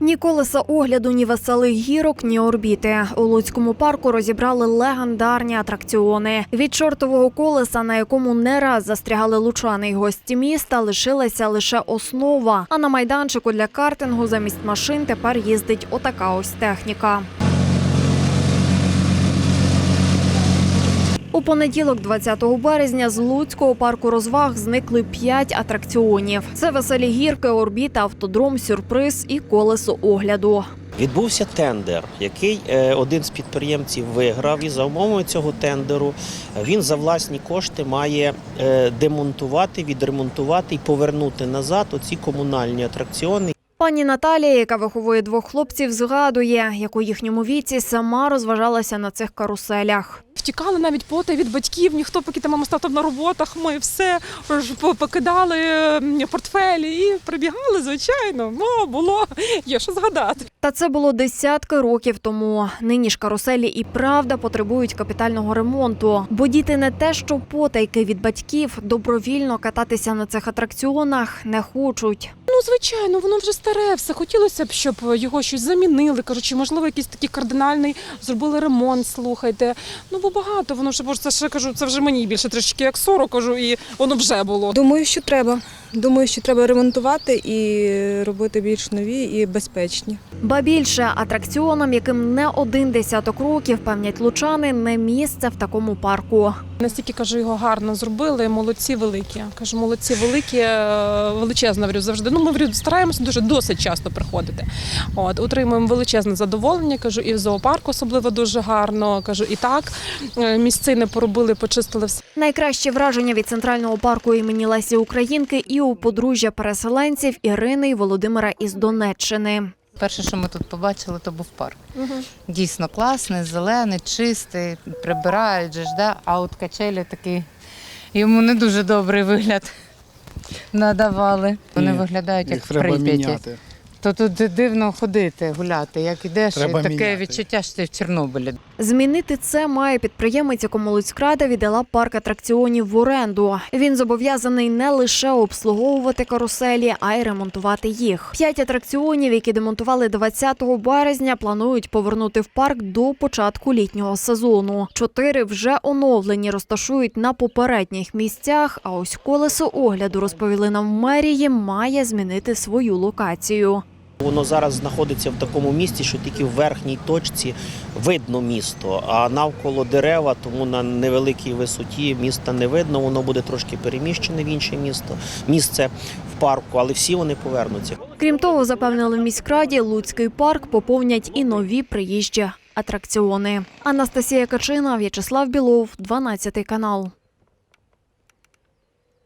Ні колеса огляду, ні веселих гірок, ні орбіти. У Луцькому парку розібрали легендарні атракціони. Від чортового колеса, на якому не раз застрягали лучани й гості міста, лишилася лише основа. А на майданчику для картингу замість машин тепер їздить отака ось техніка. У понеділок, 20 березня, з Луцького парку розваг зникли п'ять атракціонів. Це веселі гірки, орбіта, автодром, сюрприз і колесо огляду. Відбувся тендер, який е, один з підприємців виграв. І за умовами цього тендеру е, він за власні кошти має е, демонтувати, відремонтувати і повернути назад оці комунальні атракціони. Пані Наталія, яка виховує двох хлопців, згадує, як у їхньому віці сама розважалася на цих каруселях. Втікали навіть поти від батьків, ніхто поки там мама став там на роботах, ми все ж покидали портфелі і прибігали, звичайно. Ну, було, є що згадати. Та це було десятки років тому. Нині ж каруселі і правда потребують капітального ремонту, бо діти не те, що потайки від батьків добровільно кататися на цих атракціонах не хочуть. Ну, звичайно, воно вже старе все. Хотілося б, щоб його щось замінили. Кажу, чи можливо якийсь такий кардинальний зробили ремонт. Слухайте. Ну бо багато воно ж бо ж це ще кажу, це вже мені більше трішки як 40, кажу, і воно вже було. Думаю, що треба. Думаю, що треба ремонтувати і робити більш нові і безпечні. Ба більше атракціонам, яким не один десяток років певнять лучани, не місце в такому парку. Настільки кажу, його гарно зробили. Молодці великі. Кажу, молодці великі, е, величезно говорю завжди. Ну, ми говорю, стараємося дуже досить часто приходити. От отримуємо величезне задоволення. Кажу, і в зоопарку особливо дуже гарно. Кажу, і так е, місцини поробили, почистили все. Найкращі враження від центрального парку імені Лесі Українки і у подружжя переселенців Ірини і Володимира із Донеччини. Перше, що ми тут побачили, то був парк. Дійсно класний, зелений, чистий, прибирають же ж, да? а от качелі такий, йому не дуже добрий вигляд надавали. Вони Ні, виглядають як в Прип'яті. То тут дивно ходити, гуляти. Як ідеш, Треба таке міняти. відчуття, що ти в Чорнобилі. Змінити це має підприємець, якому Луцькрада віддала парк атракціонів в оренду. Він зобов'язаний не лише обслуговувати каруселі, а й ремонтувати їх. П'ять атракціонів, які демонтували 20 березня, планують повернути в парк до початку літнього сезону. Чотири вже оновлені розташують на попередніх місцях. А ось колесо огляду розповіли нам в мерії, має змінити свою локацію. Воно зараз знаходиться в такому місці, що тільки в верхній точці видно місто, а навколо дерева, тому на невеликій висоті міста не видно. Воно буде трошки переміщене в інше місто, місце в парку, але всі вони повернуться. Крім того, запевнили в міськраді, Луцький парк поповнять і нові приїжджі атракціони. Анастасія Качина, В'ячеслав Білов, 12 канал.